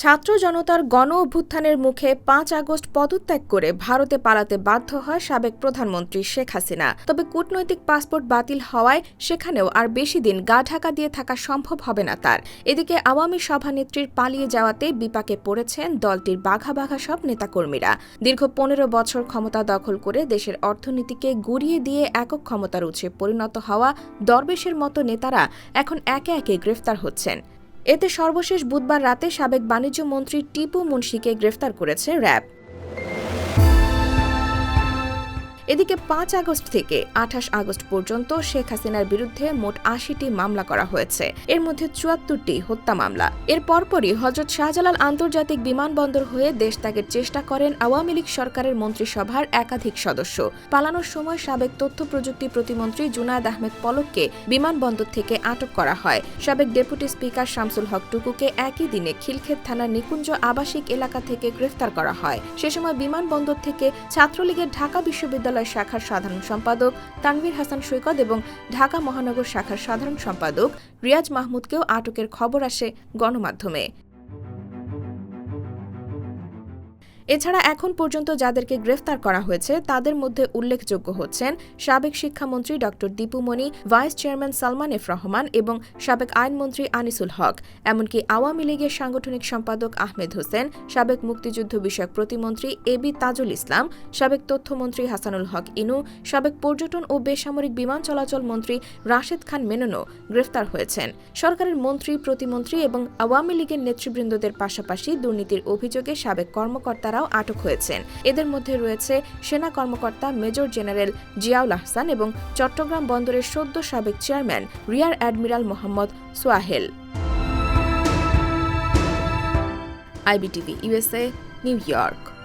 ছাত্র জনতার গণ অভ্যুত্থানের মুখে পাঁচ আগস্ট পদত্যাগ করে ভারতে পালাতে বাধ্য হয় সাবেক প্রধানমন্ত্রী শেখ হাসিনা। তবে কূটনৈতিক পাসপোর্ট বাতিল হওয়ায় সেখানেও আর বেশি দিন গা ঢাকা দিয়ে থাকা সম্ভব হবে না তার। এদিকে আওয়ামী সভানেত্রীর পালিয়ে যাওয়াতে বিপাকে পড়েছেন দলটির বাঘা বাঘা সব নেতাকর্মীরা। দীর্ঘ পনেরো বছর ক্ষমতা দখল করে দেশের অর্থনীতিকে গুড়িয়ে দিয়ে একক ক্ষমতার উৎসে পরিণত হওয়া দরবেশের মতো নেতারা এখন একে একে গ্রেফতার হচ্ছেন। এতে সর্বশেষ বুধবার রাতে সাবেক বাণিজ্য মন্ত্রী টিপু মুন্সিকে গ্রেফতার করেছে র্যাব। এদিকে পাঁচ আগস্ট থেকে আঠাশ আগস্ট পর্যন্ত শেখ হাসিনার বিরুদ্ধে মোট আশিটি মামলা করা হয়েছে। এর মধ্যে চুয়াত্তরটি হত্যা মামলা। এর পরপরই হজরত শাহজালাল আন্তর্জাতিক বিমানবন্দর হয়ে দেশ ত্যাগের চেষ্টা করেন আওয়ামী লীগ সরকারের মন্ত্রিসভার একাধিক সদস্য। পালানোর সময় সাবেক তথ্য প্রযুক্তি প্রতিমন্ত্রী জুনায়দ আহমেদ পলককে বিমানবন্দর থেকে আটক করা হয়। সাবেক ডেপুটি স্পিকার শামসুল হক টুকুকে একই দিনে খিলক্ষেত থানার নিকুঞ্জ আবাসিক এলাকা থেকে গ্রেফতার করা হয়। সে সময় বিমানবন্দর থেকে ছাত্রলীগের ঢাকা বিশ্ববিদ্যালয় শাখার সাধারণ সম্পাদক তানভীর হাসান সৈকত এবং ঢাকা মহানগর শাখার সাধারণ সম্পাদক রিয়াজ মাহমুদকেও আটকের খবর আসে গণমাধ্যমে। এছাড়া এখন পর্যন্ত যাদেরকে গ্রেফতার করা হয়েছে, তাদের মধ্যে উল্লেখযোগ্য হচ্ছেন সাবেক শিক্ষামন্ত্রী ড Dipu Moni vice chairman Salman F Rahman এবং সাবেক আইনমন্ত্রী আনিসুল হক। এমনকি আওয়ামী লীগের সাংগঠনিক সম্পাদক আহমেদ হোসেন, সাবেক মুক্তিযুদ্ধ বিষয়ক প্রতিমন্ত্রী এ বি তাজুল ইসলাম, সাবেক তথ্যমন্ত্রী হাসানুল হক ইনু, সাবেক পর্যটন ও বেসামরিক বিমান চলাচল মন্ত্রী রাশেদ খান মেননও গ্রেফতার হয়েছেন। সরকারের মন্ত্রী, প্রতিমন্ত্রী এবং আওয়ামী লীগের নেতৃবৃন্দদের পাশাপাশি দুর্নীতির অভিযোগে সাবেক কর্মকর্তারা কর্মকর্তারাও আটক হয়েছেন। এদের মধ্যে রয়েছে সেনা কর্মকর্তা মেজর জেনারেল জিয়াউল আহসান এবং চট্টগ্রাম বন্দরের সদ্য সাবেক chairman rear admiral Mohammad Swahel. IBTV USA New York.